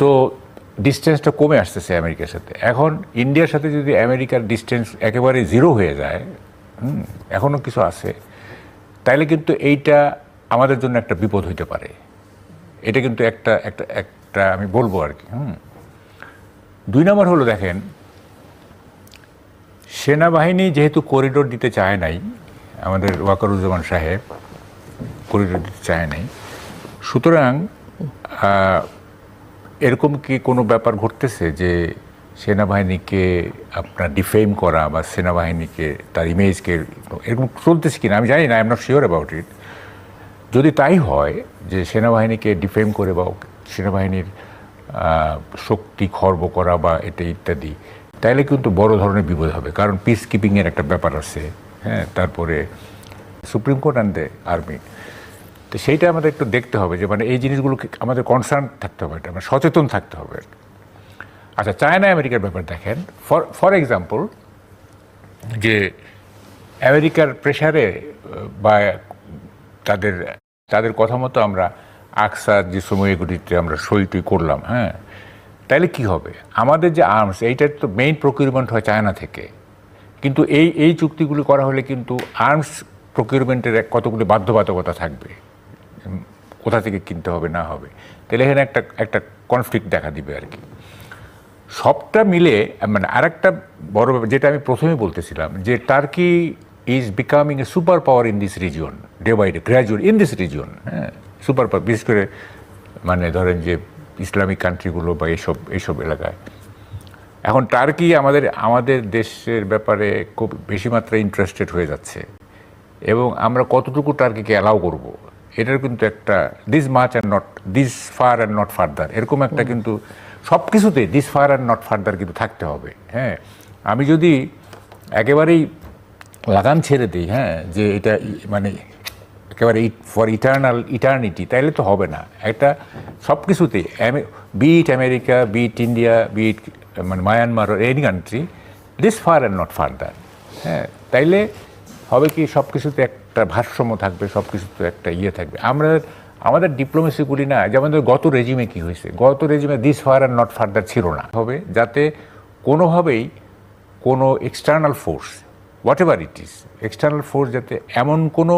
তো ডিস্টেন্সটা কমে আসতেছে আমেরিকার সাথে। এখন ইন্ডিয়ার সাথে যদি আমেরিকার ডিস্টেন্স একেবারে জিরো হয়ে যায় হুম, এখনও কিছু আছে তাইলে কিন্তু এইটা আমাদের জন্য একটা বিপদ হইতে পারে। এটা কিন্তু একটা একটা একটা আমি বলব আর কি হুম। দুই নম্বর হলো দেখেন সেনাবাহিনী যেহেতু করিডোর দিতে চায় নাই আমাদের ওয়াকারুজ্জামান সাহেব করিডোর দিতে চায় নাই সুতরাং এরকম কি কোনো ব্যাপার ঘটতেছে যে সেনাবাহিনীকে আপনার ডিফেম করা বা সেনাবাহিনীকে তার ইমেজকে এরকম চলতেছে কিনা? আমি জানি না I am not sure about it যদি তাই হয় যে সেনাবাহিনীকে ডিফেম করে বা সেনাবাহিনীর শক্তি খর্ব করা বা এটা ইত্যাদি, তাইলে কিন্তু বড় ধরনের বিপদ হবে। কারণ পিস কিপিংয়ের একটা ব্যাপার আছে হ্যাঁ তারপরে supreme court and the army তো সেইটা আমাদের একটু দেখতে হবে যে মানে এই জিনিসগুলোকে আমাদের কনসার্ন থাকতে হবে এটা মানে সচেতন থাকতে হবে। আচ্ছা চায়না আমেরিকার ব্যাপার দেখেন। ফর ফর এক্সাম্পল যে আমেরিকার প্রেশারে বা তাদের তাদের কথা মতো আমরা আকসার যে সময়গুলিতে আমরা সই টই করলাম হ্যাঁ তাহলে কি হবে? আমাদের যে আর্মস এইটার তো মেইন প্রকিউরমেন্ট হয় চায়না থেকে। কিন্তু এই এই চুক্তিগুলি করা হলে কিন্তু আর্মস প্রকিউরমেন্টের কতগুলি বাধ্যবাধকতা থাকবে? কোথা থেকে কিনতে হবে, না হবে, তাহলে এখানে একটা একটা কনফ্লিক্ট দেখা দিবে আর কি। সবটা মিলে মানে আরেকটা বড় ব্যাপার, যেটা আমি প্রথমে বলতেছিলাম, যে Turkey is becoming a super power in this region day by day gradual in this region হ্যাঁ সুপার পাওয়ার বিশেষ করে মানে ধরেন যে ইসলামিক কান্ট্রিগুলো বা এইসব এইসব এলাকায়। এখন টার্কি আমাদের আমাদের দেশের ব্যাপারে খুব বেশি মাত্রায় ইন্টারেস্টেড হয়ে যাচ্ছে, এবং আমরা কতটুকু টার্কিকে অ্যালাউ করব এটার কিন্তু একটা this much and not this far and not further এরকম একটা কিন্তু সব কিছুতে this far and not further কিন্তু থাকতে হবে হ্যাঁ। আমি যদি একেবারেই লাগাম ছেড়ে দিই হ্যাঁ যে এটা মানে একেবারে ফর ইটার্নাল ইটার্নিটি তাইলে তো হবে না। একটা সব কিছুতে beat America beat India beat মানে Myanmar any country this far and not further হ্যাঁ। তাইলে হবে কি সব কিছুতে একটা ভারসাম্য থাকবে সব কিছুতে একটা ইয়ে থাকবে। আমরা আমাদের ডিপ্লোমেসিগুলি না যেমন গত রেজিমে কি হয়েছে? গত রেজিমে দিস ফার আর নট ফার্দার ছিল না। হবে যাতে কোনোভাবেই কোনো external force whatever it is external force যাতে এমন কোনো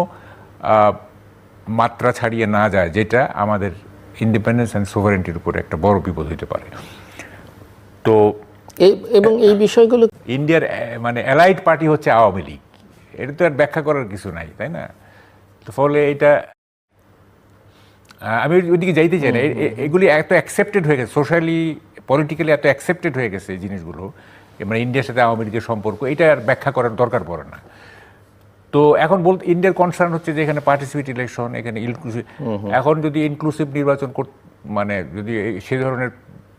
মাত্রা ছাড়িয়ে না যায় যেটা আমাদের ইন্ডিপেন্ডেন্স অ্যান্ড সোভারেন্টির উপরে একটা বড় বিপদ হতে পারে। তো এই এবং এই বিষয়গুলো ইন্ডিয়ার মানে অ্যালাইড পার্টি হচ্ছে আওয়ামী লীগ। এটা তো আর ব্যাখ্যা করার কিছু নাই তাই না? তো ফলে এটা আমি ওইদিকে যাইতে চাই না। এগুলি এত অ্যাকসেপ্টেড হয়ে গেছে সোশ্যালি পলিটিক্যালি এত অ্যাকসেপ্টেড হয়ে গেছে এই জিনিসগুলো মানে ইন্ডিয়ার সাথে আওয়ামী লীগের সম্পর্ক এটা আর ব্যাখ্যা করার দরকার পড়ে না। তো এখন বলতে ইন্ডিয়ার কনসার্ন হচ্ছে যে এখানে পার্টিসিপেট ইলেকশন এখানে ইনক্লুসিভ এখন যদি ইনক্লুসিভ নির্বাচন কর মানে যদি সে ধরনের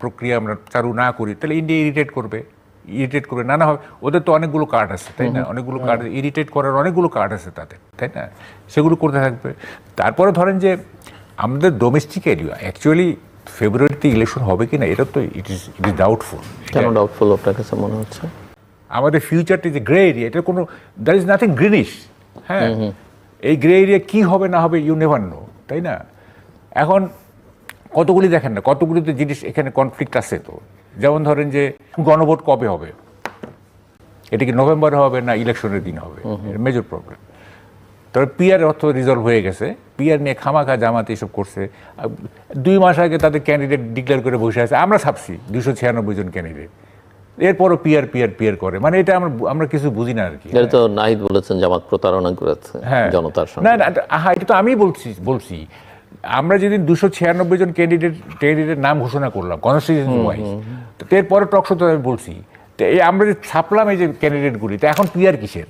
প্রক্রিয়া আমরা চালু না করি তাহলে ইন্ডিয়া ইরিটেট করবে। ইরিটেট করবে। নানা হবে ওদের তো অনেকগুলো কার্ড আছে তাই না? অনেকগুলো কার্ড ইরিটেট করার অনেকগুলো কার্ড আছে তাদের তাই না? সেগুলো করতে থাকবে। তারপরে ধরেন যে আমাদের ডোমেস্টিক এরিয়া অ্যাকচুয়ালি ফেব্রুয়ারিতে ইলেকশন হবে কি না এটা তো it is it is doubtful কেন ডাউটফুল আপনার কাছে মনে হচ্ছে? আমাদের ফিউচারটি যে গ্রে এরিয়া এটা কোনো দ্যার ইজ নাথিং গ্রিনিশ হ্যাঁ? এই গ্রে এরিয়া কি হবে না হবে ইউ নেভার নো তাই না? এখন কতগুলি দেখেন না কতগুলি তো জিনিস এখানে কনফ্লিক্ট আছে তো? যেমন ধরেন যে গণভোট কবে হবে? এটা কি নভেম্বরে হবে না ইলেকশনের দিন হবে? মেজর প্রবলেম তবে পিয়ার অর্থ রিজলভ হয়ে গেছে। পিয়ার নিয়ে খামাখা জামাতে এসব করছে। দুই মাস আগে তাদের ক্যান্ডিডেট ডিক্লেয়ার করে বসে আছে। আমরা ছাপছি দুশো ছিয়ানব্বই জন ক্যান্ডিডেট এরপরও পিয়ার পিয়ার পিয়ার করে। মানে এটা আমরা আমরা কিছু বুঝি না আর কি। এটা তো নাহিদ বলেছেন জামাত প্রতারণা করেছে হ্যাঁ। জনতার সঙ্গে। না না হ্যাঁ এটা তো আমি বলছি বলছি। আমরা যেদিন দুশো ছিয়ানব্বই জন ক্যান্ডিডেট ক্যান্ডিডেট নাম ঘোষণা করলাম কনস্টিটিউশন ওয়াইজ তো এরপরে টকশো তো আমি বলছি তো এই আমরা যে ছাপলাম এই যে ক্যান্ডিডেটগুলি তো এখন পিয়ার কিসের?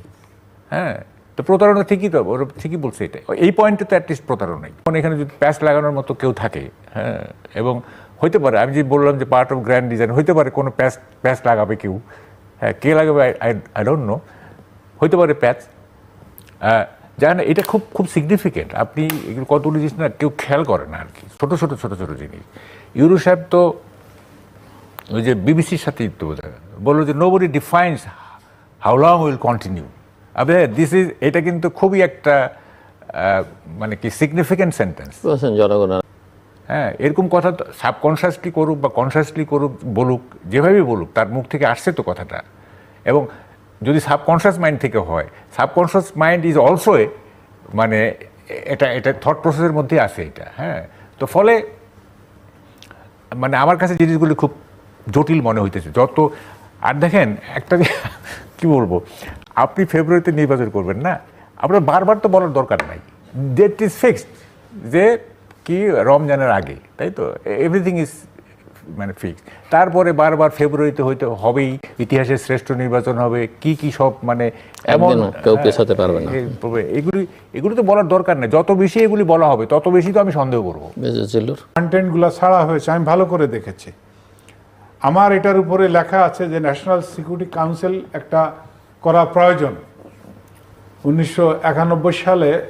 হ্যাঁ তো প্রতারণা ঠিকই তো ওরা ঠিকই বলছে এটা এই পয়েন্টে তো অ্যাটলিস্ট প্রতারণাই। এখন এখানে যদি প্যাচ লাগানোর মতো কেউ থাকে হ্যাঁ এবং হইতে পারে আমি যে বললাম যে পার্ট অফ গ্র্যান্ড ডিজাইন হইতে পারে কোনো প্যাচ প্যাচ লাগাবে কেউ হ্যাঁ কে লাগাবে আই ডোন্ট নো হইতে পারে প্যাচ জানেন এটা খুব খুব সিগনিফিকেন্ট আপনি এগুলো কতগুলো জিনিস না কেউ খেয়াল করে না আর কি ছোটো ছোটো ছোটো ছোটো জিনিস। ইউরো সাহেব তো ওই যে বিবিসির সাথে তো বোধহয় বলল যে nobody defines how long will continue আবে দিস ইজ এটা কিন্তু খুবই একটা মানে কি সিগনিফিক্যান্ট সেন্টেন্স জনগণের হ্যাঁ এরকম কথা তো সাবকনসিয়াসলি করুক বা কনসিয়াসলি করুক বলুক যেভাবেই বলুক তার মুখ থেকে আসছে তো কথাটা। এবং যদি সাবকনসিয়াস মাইন্ড থেকে হয় সাবকনসিয়াস মাইন্ড ইজ অলসো মানে এটা এটা থট প্রসেসের মধ্যে আছে এটা হ্যাঁ? তো ফলে মানে আমার কাছে জিনিসগুলি খুব জটিল মনে হইতেছে। যত, আর দেখেন, একটা কি বলব, আপনি ফেব্রুয়ারিতে নির্বাচন করবেন না, আপনার বারবার তো বলার দরকার নাই। ডেট ইজ ফিক্সড যে কি, রমজানের আগে, তাই তো? এভরিথিং ইজ মানে ফিক্সড তারপরে বারবার ফেব্রুয়ারিতে হইতে হবেই ইতিহাসের শ্রেষ্ঠ নির্বাচন হবে কি কি সব মানে এমন কেউ পেছাতে পারবে না। হ্যাঁ, এগুলি এগুলি তো বলার দরকার নেই। যত বেশি এগুলি বলা হবে তত বেশি তো আমি সন্দেহ করব। কন্টেন্টগুলো ছাড়া হয়েছে আমি ভালো করে দেখেছি। আমার এটার উপরে লেখা আছে যে ন্যাশনাল সিকিউরিটি কাউন্সিল একটা করা প্রয়োজন। উনিশশো একানব্বই সালে